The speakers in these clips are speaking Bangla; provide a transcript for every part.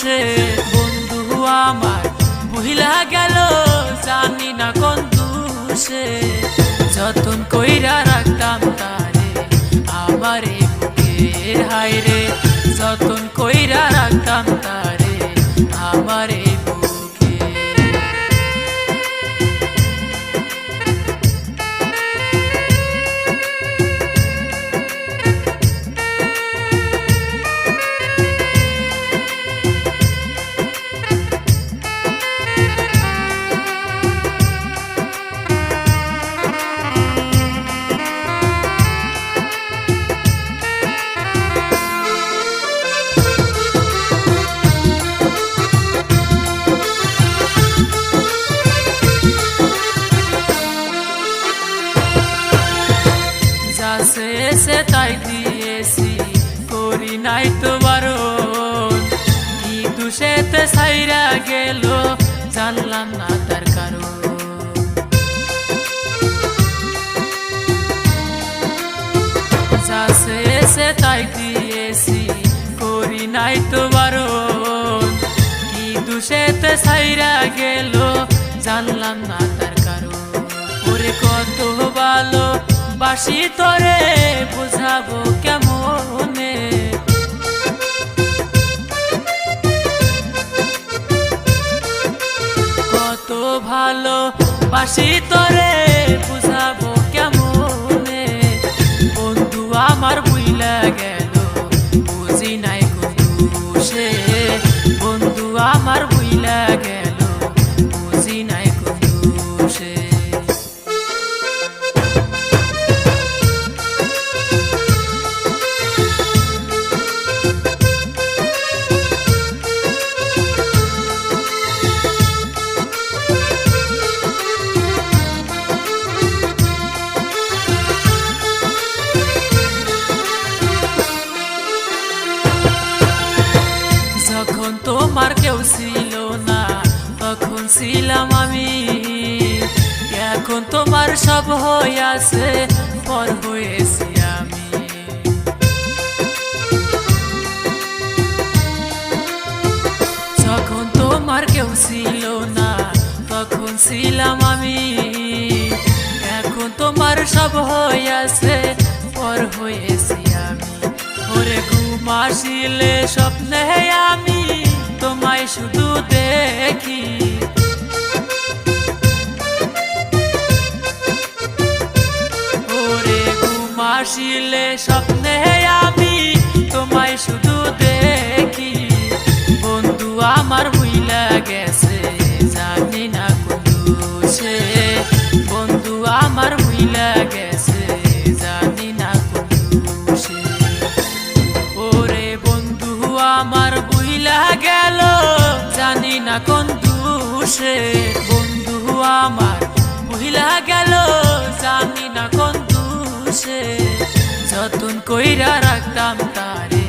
সে বন্ধু আমার বুহিলা গেল, জানি না কোন সে যতন কইরা রাখতাম তারে, আমার বুকের হাইরে যতন কইরা রাখতাম তারে দিয়েছি, করি নাই তো বারণ। কি দুষেতে সাইরা গেল, জানলাম না তার কারণ। যাচ্ছে তাই দিয়েছি, করি নাই তো বারণ। কি দুষেতে সাইরা গেল, জানলাম না তার কারণ। কত ভালো বাসি তরে বুঝাবো কেমনে? কত ভালো বাসি তোরে ছিলাম আমি। এখন তোমার সব আছে, পর হয়েছি আমি। যখন তোমার কেউ ছিল না, তখন ছিলাম আমি। এখন তোমার সব আছে, পর হয়েছি আমি। ওরে ঘুম আসিলে স্বপ্নে আমি। তোমায় শুধু দেখি। ওরে ঘুম আসিলে স্বপ্নে আমি তোমায় শুধু দেখি। বন্ধু আমার ভুইলা গেছে, জানি না কোন বন্ধু আমার ভুইলা গেছে। জানি না দুষে, বন্ধু আমার। মহিলা গেল, জানি না কোন দুষে। যতন কইরা রাখতাম তারে,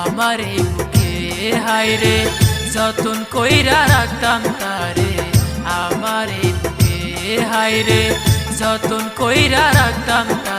আমার এই বুকে হাইরে যতন কইরা রাখতাম তারে, আমার এই বুকে হাইরে যতন কইরা রাখতাম তারে।